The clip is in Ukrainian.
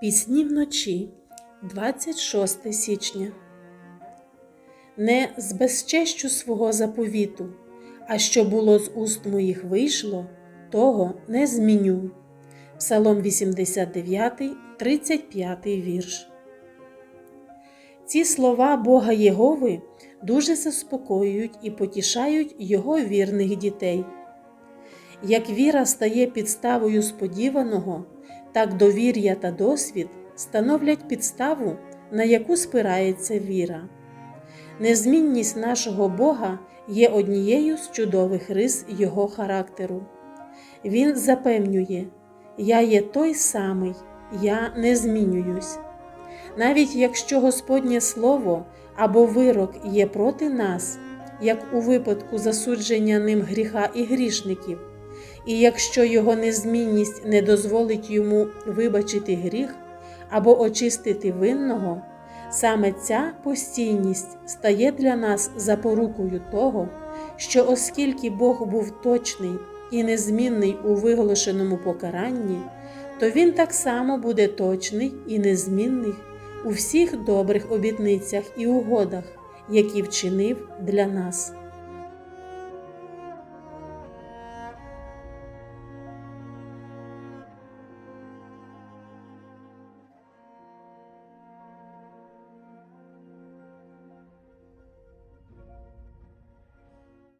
Пісні вночі, 26 січня. Не з безчещу свого заповіту, а що було з уст моїх вийшло, того не зміню. Псалом 89, 35 вірш. Ці слова Бога Єгови дуже заспокоюють і потішають Його вірних дітей. Як віра стає підставою сподіваного, так довір'я та досвід становлять підставу, на яку спирається віра. Незмінність нашого Бога є однією з чудових рис Його характеру. Він запевнює, Я є той самий, я не змінююсь. Навіть якщо Господнє Слово або вирок є проти нас, як у випадку засудження ним гріха і грішників, і якщо його незмінність не дозволить йому вибачити гріх або очистити винного, саме ця постійність стає для нас запорукою того, що оскільки Бог був точний і незмінний у виголошеному покаранні, то Він так само буде точний і незмінний у всіх добрих обітницях і угодах, які вчинив для нас.